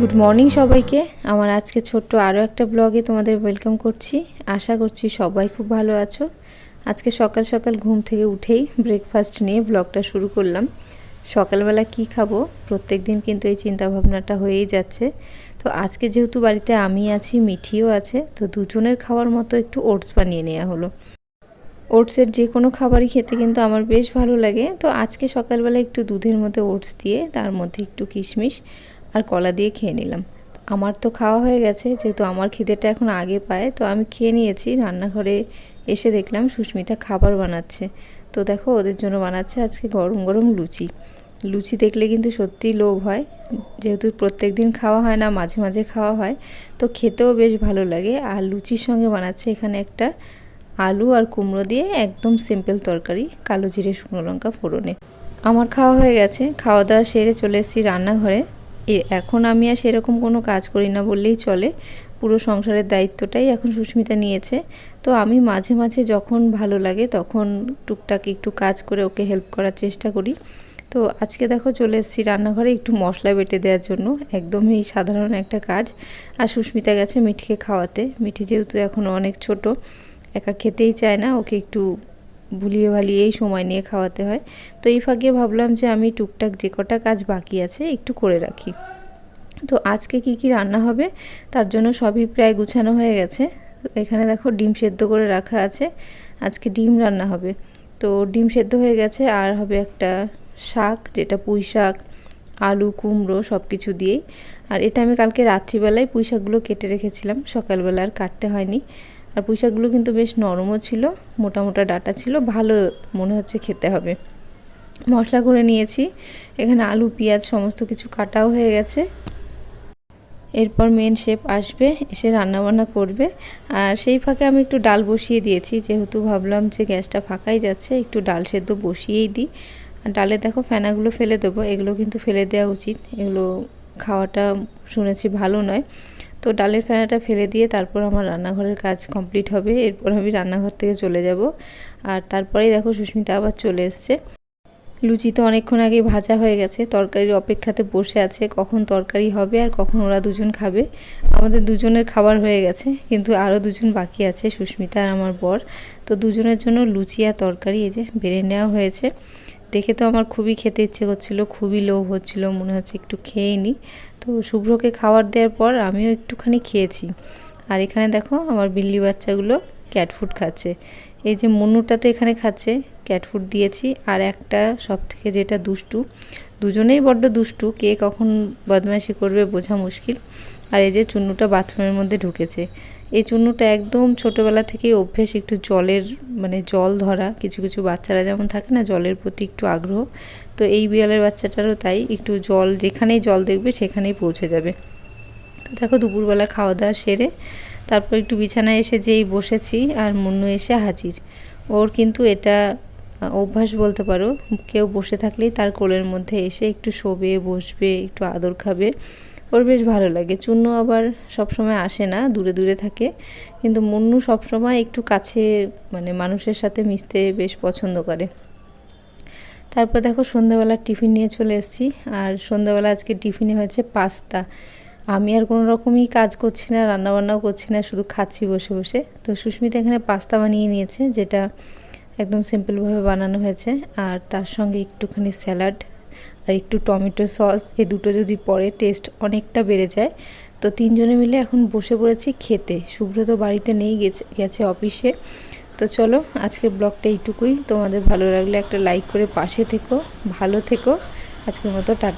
Good morning সবাইকে। আমার আজকে ছোট্ট আরও একটা ব্লগে তোমাদের ওয়েলকাম করছি। আশা করছি সবাই খুব ভালো আছো। আজকে সকাল সকাল ঘুম থেকে উঠেই ব্রেকফাস্ট নিয়ে ব্লগটা শুরু করলাম। সকালবেলা কি খাব? প্রত্যেক দিন কিন্তু এই চিন্তা ভাবনাটা হয়েই যাচ্ছে। তো আজকে যেহেতু বাড়িতে আমি আছি, মিঠিও আছে, তো দুজনের খাওয়ার মতো একটু ওটস বানিয়ে নেওয়া হলো। ওটসের যে কোনো খাবারই খেতে কিন্তু আমার বেশ ভালো লাগে। তো আজকে সকালবেলা একটু দুধের মধ্যে ওটস দিয়ে, তার মধ্যে একটু কিশমিশ আর কলা দিয়ে খেয়ে নিলাম। আমার তো খাওয়া হয়ে গেছে, যেহেতু আমার খিদেটা এখন আগে পায়, তো আমি খেয়ে নিয়েছি। রান্নাঘরে এসে দেখলাম সুস্মিতা খাবার বানাচ্ছে। তো দেখো, ওদের জন্য বানাচ্ছে আজকে গরম গরম লুচি। লুচি দেখলে কিন্তু সত্যিই লোভ হয়। যেহেতু প্রত্যেক দিন খাওয়া হয় না, মাঝে মাঝে খাওয়া হয়, তো খেতেও বেশ ভালো লাগে। আর লুচির সঙ্গে বানাচ্ছে এখানে একটা আলু আর কুমড়ো দিয়ে একদম সিম্পল তরকারি, কালো জিরে, শুকনো লঙ্কা, ফোড়নে। আমার খাওয়া হয়ে গেছে। খাওয়া দাওয়া সেরে চলে এসেছি রান্নাঘরে। এখন আমি আর সেরকম কোনো কাজ করি না বললেই চলে। পুরো সংসারের দায়িত্বটাই এখন সুস্মিতা নিয়েছে। তো আমি মাঝে মাঝে যখন ভালো লাগে তখন টুকটাক একটু কাজ করে ওকে হেল্প করার চেষ্টা করি। তো আজকে দেখো চলে এসেছি রান্নাঘরে একটু মশলা বেটে দেওয়ার জন্য। একদমই সাধারণ একটা কাজ। আর সুস্মিতা গেছে মিঠিকে খাওয়াতে। মিঠি যেহেতু এখনও অনেক ছোট, একা খেতেই চায় না, ওকে একটু ভুলিয়ে ভালিয়েই সময় নিয়ে খাওয়াতে হয়। তো এই ফাঁকে ভাবলাম যে আমি টুকটাক যে কটা কাজ বাকি আছে একটু করে রাখি। তো আজকে কি কি রান্না হবে তার জন্য সবই প্রায় গুছানো হয়ে গেছে। এখানে দেখো ডিম সেদ্ধ করে রাখা আছে। আজকে ডিম রান্না হবে। তো ডিম সেদ্ধ হয়ে গেছে আর হবে একটা শাক, যেটা পুঁই শাক, আলু, কুমড়ো সব কিছু দিয়েই। আর এটা আমি কালকে রাত্রিবেলায় পুঁই শাকগুলো কেটে রেখেছিলাম। সকালবেলা আর কাটতে হয়নি। আর পুঁই শাকগুলো কিন্তু বেশ নরমও ছিল, মোটা মোটা ডাটা ছিল, ভালো মনে হচ্ছে খেতে হবে। মশলা করে নিয়েছি, এখানে আলু, পেঁয়াজ সমস্ত কিছু কাটাও হয়ে গেছে। এরপর মেন শেপ আসবে, এসে রান্নাবান্না করবে। আর সেই ফাঁকে আমি একটু ডাল বসিয়ে দিয়েছি, যেহেতু ভাবলাম যে গ্যাসটা ফাঁকাই যাচ্ছে, একটু ডাল সেদ্ধ বসিয়েই দিই। আর ডালে দেখো ফেনাগুলো ফেলে দেবো, এগুলো কিন্তু ফেলে দেওয়া উচিত, এগুলো খাওয়াটা শুনেছি ভালো নয়। তো ডালের ফেনাটা ফেলে দিয়ে তারপর আমার রান্নাঘরের কাজ কমপ্লিট হবে। এরপর আমি রান্নাঘর থেকে চলে যাব। আর তারপরেই দেখো সুস্মিতা আবার চলে এসছে। লুচি তো অনেকক্ষণ আগে ভাজা হয়ে গেছে। তরকারির অপেক্ষাতে বসে আছে কখন তরকারি হবে আর কখন ওরা দুজন খাবে। আমাদের দুজনের খাবার হয়ে গেছে, কিন্তু আরও দুজন বাকি আছে, সুস্মিতা আর আমার বর। তো দুজনের জন্য লুচি আর তরকারি এই যে বেড়ে নেওয়া হয়েছে। দেখে তো আমার খুবই খেতে ইচ্ছে করছিল, খুবই লোভ হচ্ছিল, মনে হচ্ছে একটু খেয়ে নিই তো শুভ্রকে খাবার দেওয়ার পর আমিও একটুখানি খেয়েছি। আর এখানে দেখো আমার বিল্লি বাচ্চাগুলো ক্যাট ফুড খাচ্ছে। এই যে মনুটা তো এখানে খাচ্ছে ক্যাট ফুড দিয়েছি। আর একটা সব থেকে যেটা দুষ্টু দুজনেই বড্ড দুষ্টু, কে কখন বদমাইশি করবে বোঝা মুশকিল। আর এই যে চুন্নুটা বাথরুমের মধ্যে ঢুকেছে। এই চুন্নুটা একদম ছোটোবেলা থেকেই অভ্যেস, একটু জলের মানে জল ধরা। কিছু কিছু বাচ্চারা যেমন থাকে না, জলের প্রতি একটু আগ্রহ। তো এই বিড়ালের বাচ্চাটারও তাই, একটু জল, যেখানেই জল দেখবে সেখানেই পৌঁছে যাবে। তো দেখো, দুপুরবেলা খাওয়া দাওয়া সেরে তারপর একটু বিছানায় এসে যেই বসেছি, আর মুন্নু এসে হাজির। ওর কিন্তু এটা অভ্যাস বলতে পারো, কেউ বসে থাকলেই তার কোলের মধ্যে এসে একটু শোবে, বসবে, একটু আদর খাবে। ওর বেশ ভালো লাগে। চূর্ণ আবার সবসময় আসে না, দূরে দূরে থাকে। কিন্তু মুন্নু সবসময় একটু কাছে মানে মানুষের সাথে মিশতে বেশ পছন্দ করে। তারপর দেখো সন্ধ্যাবেলা টিফিন নিয়ে চলে এসেছি। আর সন্ধ্যাবেলা আজকে টিফিনে হয়েছে পাস্তা। আমি আর কোনো রকমই কাজ করছি না, রান্নাবান্নাও করছি না, শুধু খাচ্ছি বসে বসে। তো সুস্মিতা এখানে পাস্তা বানিয়ে নিয়েছে, যেটা একদম সিম্পলভাবে বানানো হয়েছে। আর তার সঙ্গে একটুখানি স্যালাড আর একটু টমেটো সস, এই দুটো যদি পরে টেস্ট অনেকটা বেড়ে যায়। তো তিনজনে মিলে এখন বসে পড়েছি খেতে। শুভ্রত বাড়িতে নেই, গেছে গেছে অফিসে। তো চলো, আজকে ব্লগটা এইটুকুই। তোমাদের ভালো লাগলে একটা লাইক করে পাশে থেকো, ভালো থেকো। আজকের মতো টাটা।